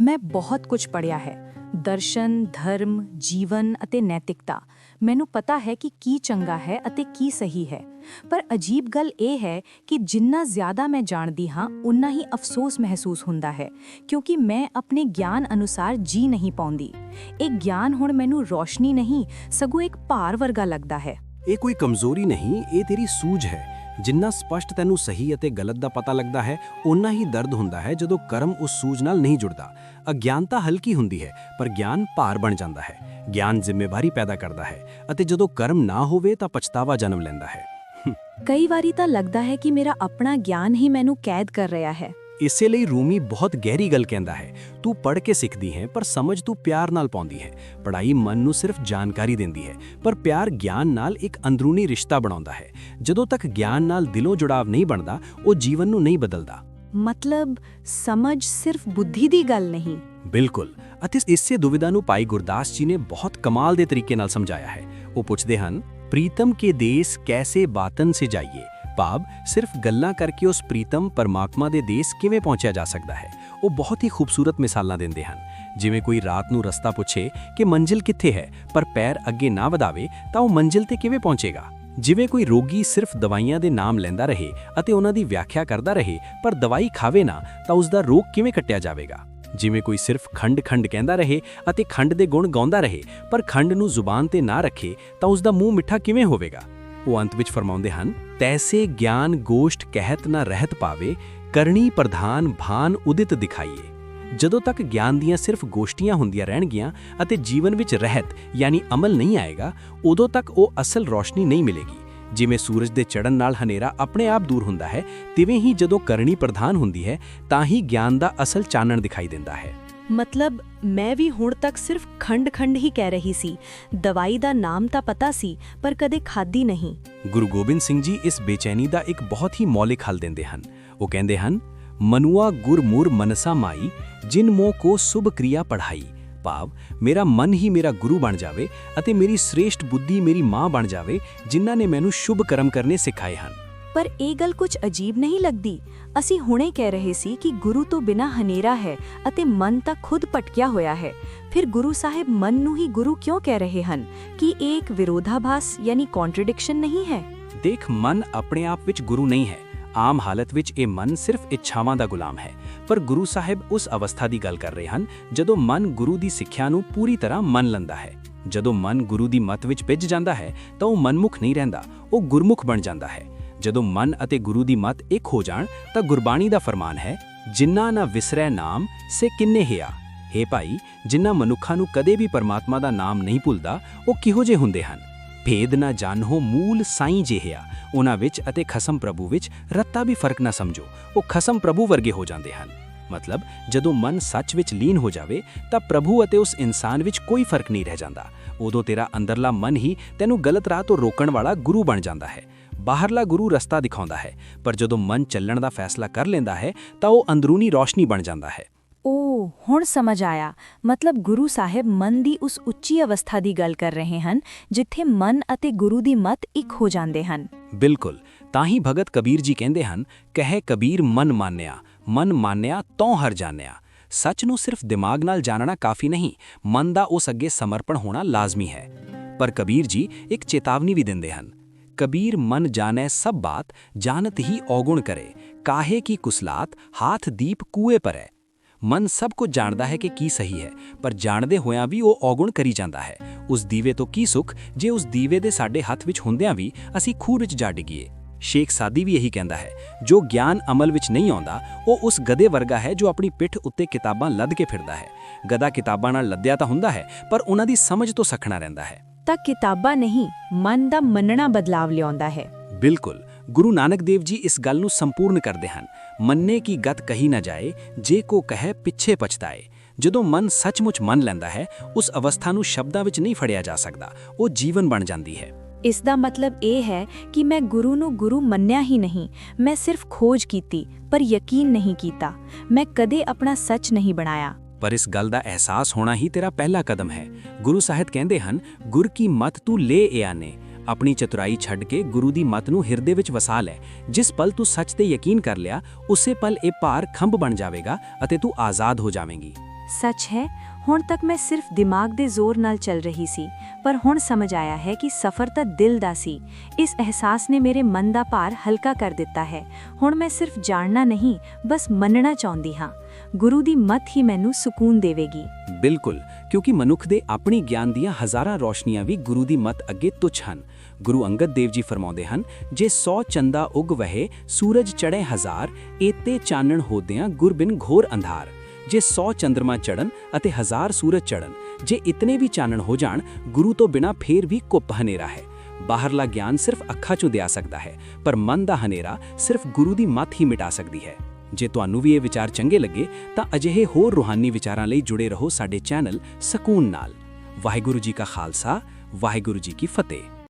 ਮੈਂ ਬਹੁਤ ਕੁਝ ਪੜ੍ਹਿਆ ਹੈ। ਦਰਸ਼ਨ, ਧਰਮ, ਜੀਵਨ ਅਤੇ ਨੈਤਿਕਤਾ। ਮੈਨੂੰ ਪਤਾ ਹੈ ਕਿ ਕੀ ਚੰਗਾ ਹੈ ਅਤੇ ਕੀ ਸਹੀ ਹੈ। ਪਰ ਅਜੀਬ ਗੱਲ ਇਹ ਹੈ ਕਿ ਜਿੰਨਾ ਜ਼ਿਆਦਾ ਮੈਂ ਜਾਣਦੀ ਹਾਂ ਉਨਾ ਹੀ ਅਫਸੋਸ ਮਹਿਸੂਸ ਹੁੰਦਾ ਹੈ, ਕਿਉਂਕਿ ਮੈਂ ਆਪਣੇ ਗਿਆਨ ਅਨੁਸਾਰ ਜੀ ਨਹੀਂ ਪਾਉਂਦੀ। ਇਹ ਗਿਆਨ ਹੁਣ ਮੈਨੂੰ ਰੋਸ਼ਨੀ ਨਹੀਂ, ਸਗੋਂ ਇੱਕ ਭਾਰ ਵਰਗਾ ਲੱਗਦਾ ਹੈ। ਇਹ ਕੋਈ ਕਮਜ਼ੋਰੀ ਨਹੀਂ, ਇਹ ਤੇਰੀ ਸੂਝ ਹੈ। ਜਿੰਨਾ ਸਪਸ਼ਟ ਤੈਨੂੰ ਸਹੀ ਅਤੇ ਗਲਤ ਦਾ ਪਤਾ ਲੱਗਦਾ ਹੈ ਉਨਾ ਹੀ ਦਰਦ ਹੁੰਦਾ ਹੈ ਜਦੋਂ ਕਰਮ ਉਸ ਸੂਝ ਨਾਲ ਨਹੀਂ ਜੁੜਦਾ। ਅਗਿਆਨਤਾ ਹਲਕੀ ਹੁੰਦੀ ਹੈ, ਪਰ ਗਿਆਨ ਭਾਰ ਬਣ ਜਾਂਦਾ ਹੈ। ਗਿਆਨ ਜ਼ਿੰਮੇਵਾਰੀ ਪੈਦਾ ਕਰਦਾ ਹੈ ਅਤੇ ਜਦੋਂ ਕਰਮ ਨਾ ਹੋਵੇ ਤਾਂ ਪਛਤਾਵਾ ਜਨਮ ਲੈਂਦਾ ਹੈ। ਕਈ ਵਾਰੀ ਤਾਂ ਲੱਗਦਾ ਹੈ ਕਿ ਮੇਰਾ ਆਪਣਾ ਗਿਆਨ ਹੀ ਮੈਨੂੰ ਕੈਦ ਕਰ ਰਿਹਾ ਹੈ। ਇਸੇ ਲਈ ਰੂਮੀ ਬਹੁਤ ਗਹਿਰੀ ਗੱਲ ਕਹਿੰਦਾ ਹੈ ਤੂੰ ਪੜ੍ਹ ਕੇ ਸਿੱਖਦੀ ਹੈ ਪਰ ਸਮਝ ਤੂੰ ਪਿਆਰ ਨਾਲ ਪਾਉਂਦੀ ਹੈ। ਪੜ੍ਹਾਈ ਮਨ ਨੂੰ ਸਿਰਫ ਜਾਣਕਾਰੀ ਦਿੰਦੀ ਹੈ ਪਰ ਪਿਆਰ ਗਿਆਨ ਨਾਲ ਇੱਕ ਅੰਦਰੂਨੀ ਰਿਸ਼ਤਾ ਬਣਾਉਂਦਾ ਹੈ। ਜਦੋਂ ਤੱਕ ਗਿਆਨ ਨਾਲ ਦਿਲੋਂ ਜੁੜਾਵ ਨਹੀਂ ਬਣਦਾ ਉਹ ਜੀਵਨ ਨੂੰ ਨਹੀਂ ਬਦਲਦਾ। ਮਤਲਬ ਸਮਝ ਸਿਰਫ ਬੁੱਧੀ ਦੀ ਗੱਲ ਨਹੀਂ। ਬਿਲਕੁਲ। ਅਤੇ ਇਸੇ ਦੁਵਿਧਾ ਨੂੰ ਭਾਈ ਗੁਰਦਾਸ ਜੀ ਨੇ ਬਹੁਤ ਕਮਾਲ ਦੇ ਤਰੀਕੇ ਨਾਲ ਸਮਝਾਇਆ ਹੈ। ਉਹ ਪੁੱਛਦੇ ਹਨ ਪ੍ਰੀਤਮ ਕੇ ਦੇਸ ਕੈਸੇ ਬਾਤਨ ਸੇ ਜਾਈਏ? ਭਾਵ ਸਿਰਫ ਗੱਲਾਂ ਕਰਕੇ ਉਸ ਪ੍ਰੀਤਮ ਪਰਮਾਤਮਾ ਦੇ ਦੇਸ ਕਿਵੇਂ ਪਹੁੰਚਿਆ ਜਾ ਸਕਦਾ ਹੈ? ਉਹ ਬਹੁਤ ਹੀ ਖੂਬਸੂਰਤ ਮਿਸਾਲਾਂ ਦਿੰਦੇ ਹਨ। ਜਿਵੇਂ ਕੋਈ ਰਾਤ ਨੂੰ ਰਸਤਾ ਪੁੱਛੇ ਕਿ ਮੰਜ਼ਿਲ ਕਿੱਥੇ ਹੈ, ਪਰ ਪੈਰ ਅੱਗੇ ਨਾ ਵਧਾਵੇ ਤਾਂ ਉਹ ਮੰਜ਼ਿਲ ਤੇ ਕਿਵੇਂ ਪਹੁੰਚੇਗਾ? ਜਿਵੇਂ ਕੋਈ ਰੋਗੀ ਸਿਰਫ ਦਵਾਈਆਂ ਦੇ ਨਾਮ ਲੈਂਦਾ ਰਹੇ ਅਤੇ ਉਹਨਾਂ ਦੀ ਵਿਆਖਿਆ ਕਰਦਾ ਰਹੇ, ਪਰ ਦਵਾਈ ਖਾਵੇ ਨਾ ਤਾਂ ਉਸ ਦਾ ਰੋਗ ਕਿਵੇਂ ਕੱਟਿਆ ਜਾਵੇਗਾ? ਜਿਵੇਂ ਕੋਈ ਸਿਰਫ ਖੰਡ-ਖੰਡ ਕਹਿੰਦਾ ਰਹੇ ਅਤੇ ਖੰਡ ਦੇ ਗੁਣ ਗਾਉਂਦਾ ਰਹੇ, ਪਰ ਖੰਡ ਨੂੰ ਜ਼ੁਬਾਨ ਤੇ ਨਾ ਰੱਖੇ ਤਾਂ ਉਸ ਦਾ ਮੂੰਹ ਮਿੱਠਾ ਕਿਵੇਂ ਹੋਵੇਗਾ? ਉਹ ਅੰਤ ਵਿੱਚ ਫਰਮਾਉਂਦੇ ਹਨ, ਤੈਸੇ ਗਿਆਨ ਗੋਸ਼ਟ ਕਹਿਤ ਨਾ ਰਹਿਤ ਪਾਵੇ ਕਰਨੀ ਪ੍ਰਧਾਨ ਭਾਨ ਉਦਿਤ ਦਿਖਾਈਏ। ਜਦੋਂ ਤੱਕ ਗਿਆਨ ਦੀਆਂ ਸਿਰਫ ਗੋਸ਼ਟੀਆਂ ਹੁੰਦੀਆਂ ਰਹਿਣਗੀਆਂ ਅਤੇ ਜੀਵਨ ਵਿੱਚ ਰਹਿਤ, ਯਾਨੀ ਅਮਲ ਨਹੀਂ ਆਏਗਾ, ਉਦੋਂ ਤੱਕ ਉਹ ਅਸਲ ਰੋਸ਼ਨੀ ਨਹੀਂ ਮਿਲੇਗੀ। ਜਿਵੇਂ ਸੂਰਜ ਦੇ ਚੜ੍ਹਨ ਨਾਲ ਹਨੇਰਾ ਆਪਣੇ ਆਪ ਦੂਰ ਹੁੰਦਾ ਹੈ, ਤਿਵੇਂ ਹੀ ਜਦੋਂ ਕਰਨੀ ਪ੍ਰਧਾਨ ਹੁੰਦੀ ਹੈ, ਤਾਂ ਹੀ ਗਿਆਨ ਦਾ ਅਸਲ ਚਾਨਣ ਦਿਖਾਈ ਦਿੰਦਾ ਹੈ। ਮਤਲਬ, ਮੈਂ ਵੀ ਹੁਣ ਤੱਕ ਸਿਰਫ ਖੰਡ-ਖੰਡ ਹੀ ਕਹਿ ਰਹੀ ਸੀ। ਦਵਾਈ ਦਾ ਨਾਮ ਤਾਂ ਪਤਾ ਸੀ, ਪਰ ਕਦੇ ਖਾਦੀ ਨਹੀਂ। ਗੁਰੂ ਗੋਬਿੰਦ ਸਿੰਘ ਜੀ ਇਸ ਬੇਚੈਨੀ ਦਾ ਇੱਕ ਬਹੁਤ ਹੀ ਮੌਲਿਕ ਹੱਲ ਦਿੰਦੇ ਹਨ। ਉਹ ਕਹਿੰਦੇ ਹਨ, ਮਨੁਆ ਗੁਰਮੁਰ ਮਨਸਾ ਮਾਈ, ਜਿਨ ਮੋ ਕੋ ਸੁਭ ਕ੍ਰਿਆ ਪੜਾਈ ਭਾਵ, ਮੇਰਾ ਮਨ ਹੀ ਮੇਰਾ ਗੁਰੂ ਬਣ ਜਾਵੇ ਅਤੇ ਮੇਰੀ ਸ੍ਰੇਸ਼ਟ ਬੁੱਧੀ ਮੇਰੀ ਮਾਂ ਬਣ ਜਾਵੇ, ਜਿਨ੍ਹਾਂ ਨੇ ਮੈਨੂੰ ਸ਼ੁਭ ਕਰਮ ਕਰਨੇ ਸਿਖਾਏ ਹਨ। ਪਰ ਇਹ ਗੱਲ ਕੁਝ ਅਜੀਬ ਨਹੀਂ ਲੱਗਦੀ। ਅਸੀਂ ਹੁਣੇ ਕਹਿ ਰਹੇ ਸੀ ਕਿ ਗੁਰੂ ਤੋਂ ਬਿਨਾ ਹਨੇਰਾ ਹੈ ਅਤੇ ਮਨ ਤਾਂ ਖੁਦ ਭਟਕਿਆ ਹੋਇਆ ਹੈ। ਫਿਰ ਗੁਰੂ ਸਾਹਿਬ ਮਨ ਨੂੰ ਹੀ ਗੁਰੂ ਕਿਉਂ ਕਹਿ ਰਹੇ ਹਨ? ਕਿ ਇਹ ਇੱਕ ਵਿਰੋਧਾਭਾਸ ਯਾਨੀ ਕੰਟਰਡਿਕਸ਼ਨ ਨਹੀਂ ਹੈ? ਦੇਖ, ਮਨ ਆਪਣੇ ਆਪ ਵਿੱਚ ਗੁਰੂ ਨਹੀਂ ਹੈ। ਆਮ ਹਾਲਤ ਵਿੱਚ ਇਹ ਮਨ ਸਿਰਫ ਇੱਛਾਵਾਂ ਦਾ ਗੁਲਾਮ ਹੈ। ਪਰ ਗੁਰੂ ਸਾਹਿਬ ਉਸ ਅਵਸਥਾ ਦੀ ਗੱਲ ਕਰ ਰਹੇ ਹਨ ਜਦੋਂ ਮਨ ਗੁਰੂ ਦੀ ਸਿੱਖਿਆ ਨੂੰ ਪੂਰੀ ਤਰ੍ਹਾਂ ਮੰਨ ਲੈਂਦਾ ਹੈ। ਜਦੋਂ ਮਨ ਗੁਰੂ ਦੀ ਮਤ ਵਿੱਚ ਭਿੱਜ ਜਾਂਦਾ ਹੈ ਤਾਂ ਉਹ ਮਨਮੁਖ ਨਹੀਂ ਰਹਿੰਦਾ, ਉਹ ਗੁਰਮੁਖ ਬਣ ਜਾਂਦਾ ਹੈ। ਜਦੋਂ ਮਨ ਅਤੇ ਗੁਰੂ ਦੀ ਮਤ ਇੱਕ ਹੋ ਜਾਣ, ਤਾਂ ਗੁਰਬਾਣੀ ਦਾ ਫਰਮਾਨ ਹੈ ਜਿਨ੍ਹਾਂ ਨਾ ਵਿਸਰੈ ਨਾਮ, ਸੇ ਕਿੰਨੇ ਹਿਆ? हे ਭਾਈ ਜਿਨ੍ਹਾਂ ਮਨੁੱਖਾਂ ਨੂੰ ਕਦੇ ਵੀ ਪਰਮਾਤਮਾ ਦਾ ਨਾਮ ਨਹੀਂ ਭੁੱਲਦਾ, ਉਹ ਕਿਹੋ ਜਿਹੇ ਹੁੰਦੇ ਹਨ? ਭੇਦ ਨਾ ਜਾਣੋ, ਮੂਲ ਸਾਈਂ ਜਿਹਿਆ ਉਹਨਾਂ ਵਿੱਚ ਅਤੇ ਖਸਮ ਪ੍ਰਭੂ ਵਿੱਚ ਰੱਤਾ ਵੀ ਫ਼ਰਕ ਨਾ ਸਮਝੋ। ਉਹ ਖਸਮ ਪ੍ਰਭੂ ਵਰਗੇ ਹੋ ਜਾਂਦੇ ਹਨ। ਮਤਲਬ, ਜਦੋਂ ਮਨ ਸੱਚ ਵਿੱਚ ਲੀਨ ਹੋ ਜਾਵੇ, ਤਾਂ ਪ੍ਰਭੂ ਅਤੇ ਉਸ ਇਨਸਾਨ ਵਿੱਚ ਕੋਈ ਫ਼ਰਕ ਨਹੀਂ ਰਹਿ ਜਾਂਦਾ। ਉਦੋਂ ਤੇਰਾ ਅੰਦਰਲਾ ਮਨ ਹੀ ਤੈਨੂੰ ਗਲਤ ਰਾਹ ਤੋਂ ਰੋਕਣ ਵਾਲਾ ਗੁਰੂ ਬਣ ਜਾਂਦਾ ਹੈ। ਬਾਹਰਲਾ ਗੁਰੂ ਰਸਤਾ ਦਿਖਾਉਂਦਾ ਹੈ ਪਰ ਜਦੋਂ ਮਨ ਚੱਲਣ ਦਾ ਫੈਸਲਾ ਕਰ ਲੈਂਦਾ ਹੈ ਤਾਂ ਉਹ ਅੰਦਰੂਨੀ ਰੋਸ਼ਨੀ ਬਣ ਜਾਂਦਾ ਹੈ। ਓ ਹੁਣ ਸਮਝ ਆਇਆ। ਮਤਲਬ ਗੁਰੂ ਸਾਹਿਬ ਮਨ ਦੀ ਉਸ ਉੱਚੀ ਅਵਸਥਾ ਦੀ ਗੱਲ ਕਰ ਰਹੇ ਹਨ ਜਿੱਥੇ ਮਨ ਅਤੇ ਗੁਰੂ ਦੀ ਮਤ ਇੱਕ ਹੋ ਜਾਂਦੇ ਹਨ। ਬਿਲਕੁਲ। ਤਾਂ ਹੀ ਭਗਤ ਕਬੀਰ ਜੀ ਕਹਿੰਦੇ ਹਨ ਕਹੇ ਕਬੀਰ ਮਨ ਮਾਨਿਆ ਮਨ ਮਾਨਿਆ ਤਉ ਹਰ ਜਾਣਿਆ। ਸੱਚ ਨੂੰ ਸਿਰਫ ਦਿਮਾਗ ਨਾਲ ਜਾਣਨਾ ਕਾਫੀ ਨਹੀਂ ਮਨ ਦਾ ਉਸ ਅੱਗੇ ਸਮਰਪਣ ਹੋਣਾ ਲਾਜ਼ਮੀ ਹੈ। ਪਰ ਕਬੀਰ ਜੀ ਇੱਕ ਚੇਤਾਵਨੀ ਵੀ ਦਿੰਦੇ ਹਨ। ਕਬੀਰ ਮਨ ਜਾਣੈ ਸਭ ਬਾਤ ਜਾਣਤ ਹੀ ਔਗੁਣ ਕਰੇ ਕਾਹੇ ਕੀ ਕੁਸਲਾਤ ਹਾਥ ਦੀਪ ਕੂਏ ਪਰ ਹੈ ਮਨ ਸਭ ਕੁਝ ਜਾਣਦਾ ਹੈ ਕਿ ਕੀ ਸਹੀ ਹੈ ਪਰ ਜਾਣਦੇ ਹੋਇਆਂ ਵੀ ਉਹ ਔਗੁਣ ਕਰੀ ਜਾਂਦਾ ਹੈ ਉਸ ਦੀਵੇ ਤੋਂ ਕੀ ਸੁੱਖ ਜੇ ਉਸ ਦੀਵੇ ਦੇ ਸਾਡੇ ਹੱਥ ਵਿੱਚ ਹੁੰਦਿਆਂ ਵੀ ਅਸੀਂ ਖੂਹ ਵਿੱਚ ਜਾ ਡਿੱਗੀਏ ਸ਼ੇਖ ਸਾਦੀ ਵੀ ਇਹੀ ਕਹਿੰਦਾ ਹੈ ਜੋ ਗਿਆਨ ਅਮਲ ਵਿੱਚ ਨਹੀਂ ਆਉਂਦਾ ਉਹ ਉਸ ਗਧੇ ਵਰਗਾ ਹੈ ਜੋ ਆਪਣੀ ਪਿੱਠ ਉੱਤੇ ਕਿਤਾਬਾਂ ਲੱਦ ਕੇ ਫਿਰਦਾ ਹੈ ਗਧਾ ਕਿਤਾਬਾਂ ਨਾਲ ਲੱਦਿਆ ਤਾਂ ਹੁੰਦਾ ਹੈ ਪਰ ਉਹਨਾਂ ਦੀ ਸਮਝ ਤੋਂ ਸਖਣਾ ਰਹਿੰਦਾ ਹੈ ਤਾਂ ਕਿਤਾਬਾਂ ਨਹੀਂ ਮਨ ਦਾ ਮੰਨਣਾ ਬਦਲਾਵ ਲਿਆਉਂਦਾ ਹੈ। ਬਿਲਕੁਲ ਗੁਰੂ ਨਾਨਕ ਦੇਵ ਜੀ ਇਸ ਗੱਲ ਨੂੰ ਸੰਪੂਰਨ ਕਰਦੇ ਹਨ। ਮੰਨੇ ਕੀ ਗਤ ਕਹੀ ਨਾ ਜਾਏ ਜੇ ਕੋ ਕਹੇ ਪਿੱਛੇ ਪਛਤਾਏ। ਜਦੋਂ ਮਨ ਸੱਚਮੁੱਚ ਮੰਨ ਲੈਂਦਾ ਹੈ ਉਸ ਅਵਸਥਾ ਨੂੰ ਸ਼ਬਦਾਂ ਵਿੱਚ ਨਹੀਂ ਫੜਿਆ ਜਾ ਸਕਦਾ ਉਹ ਜੀਵਨ ਬਣ ਜਾਂਦੀ ਹੈ। ਇਸ ਦਾ ਮਤਲਬ ਇਹ ਹੈ ਕਿ ਮੈਂ ਗੁਰੂ ਨੂੰ ਗੁਰੂ ਮੰਨਿਆ ਹੀ ਨਹੀਂ। ਮੈਂ ਸਿਰਫ ਖੋਜ ਕੀਤੀ ਪਰ ਯਕੀਨ ਨਹੀਂ ਕੀਤਾ। ਮੈਂ ਕਦੇ ਆਪਣਾ ਸੱਚ ਨਹੀਂ ਬਣਾਇਆ। ਪਰ ਇਸ ਗੱਲ ਦਾ ਅਹਿਸਾਸ ਹੋਣਾ ਹੀ ਤੇਰਾ ਪਹਿਲਾ ਕਦਮ ਹੈ। ਗੁਰੂ ਸਾਹਿਬ ਕਹਿੰਦੇ ਹਨ, ਗੁਰ ਕੀ ਮਤ ਤੂੰ ਲੈ ਇਆਨੇ। ਆਪਣੀ ਚਤੁਰਾਈ ਛੱਡ ਕੇ ਗੁਰੂ ਦੀ ਮਤ ਨੂੰ ਹਿਰਦੇ ਵਿੱਚ ਵਸਾ ਲੈ। ਜਿਸ ਪਲ ਤੂੰ ਸੱਚ ਤੇ ਯਕੀਨ ਕਰ ਲਿਆ, ਉਸੇ ਪਲ ਇਹ ਭਾਰ ਖੰਭ ਬਣ ਜਾਵੇਗਾ ਅਤੇ ਤੂੰ ਆਜ਼ਾਦ ਹੋ ਜਾਵੇਂਗੀ। ਸੱਚ ਹੈ, ਹੁਣ ਤੱਕ ਮੈਂ ਸਿਰਫ ਦਿਮਾਗ ਦੇ ਜ਼ੋਰ ਨਾਲ ਚੱਲ ਰਹੀ ਸੀ, ਪਰ ਹੁਣ ਸਮਝ ਆਇਆ ਹੈ ਕਿ ਸਫ਼ਰ ਤਾਂ ਦਿਲ ਦਾ ਸੀ। ਇਸ ਅਹਿਸਾਸ ਨੇ ਮੇਰੇ ਮਨ ਦਾ ਭਾਰ ਹਲਕਾ ਕਰ ਦਿੱਤਾ ਹੈ। ਹੁਣ ਮੈਂ ਸਿਰਫ ਜਾਣਨਾ ਨਹੀਂ, ਬਸ ਮੰਨਣਾ ਚਾਹੁੰਦੀ ਹਾਂ। ਗੁਰੂ ਦੀ ਮੱਤ ਹੀ ਮੈਨੂੰ ਸਕੂਨ ਦੇਵੇਗੀ। ਬਿਲਕੁਲ, ਕਿਉਂਕਿ ਮਨੁੱਖ ਦੇ ਆਪਣੀ ਗਿਆਨ ਦੀਆਂ ਹਜ਼ਾਰਾਂ ਰੋਸ਼ਨੀਆਂ ਵੀ ਗੁਰੂ ਦੀ ਮਤ ਅੱਗੇ ਤੁੱਛ ਹਨ। ਗੁਰੂ ਅੰਗਦ ਦੇਵ ਜੀ ਫਰਮਾਉਂਦੇ ਹਨ, ਜੇ 100 ਚੰਦਾ ਉਗ ਵਹੇ, ਸੂਰਜ ਚੜੇ ਹਜ਼ਾਰ, ਏਤੇ ਚਾਨਣ ਹੋਦਿਆਂ ਗੁਰਬਿਨ ਘੋਰ ਅੰਧਾਰ। ਜੇ 100 ਚੰਦਰਮਾ ਚੜਨ ਅਤੇ ਹਜ਼ਾਰ ਸੂਰਜ ਚੜਨ ਜੇ ਇਤਨੇ ਵੀ ਚਾਨਣ ਹੋ ਜਾਣ, ਗੁਰੂ ਤੋਂ ਬਿਨਾ ਫੇਰ ਵੀ ਕੁੱਪ ਹਨੇਰਾ ਹੈ। ਬਾਹਰਲਾ ਗਿਆਨ ਸਿਰਫ ਅੱਖਾਂ 'ਚੋਂ ਦਿਆ ਸਕਦਾ ਹੈ, ਪਰ ਮਨ ਦਾ ਹਨੇਰਾ ਸਿਰਫ ਗੁਰੂ ਦੀ ਮੱਤ ਹੀ ਮਿਟਾ ਸਕਦੀ ਹੈ। ਜੇ ਤੁਹਾਨੂੰ ਵੀ ਇਹ ਵਿਚਾਰ ਚੰਗੇ ਲੱਗੇ, ਤਾਂ ਅਜਿਹੇ ਹੋਰ ਰੂਹਾਨੀ ਵਿਚਾਰਾਂ ਲਈ ਜੁੜੇ ਰਹੋ ਸਾਡੇ ਚੈਨਲ ਸਕੂਨ ਨਾਲ। ਵਾਹਿਗੁਰੂ ਜੀ ਕਾ ਖਾਲਸਾ, ਵਾਹਿਗੁਰੂ ਜੀ ਕੀ ਫਤਿਹ।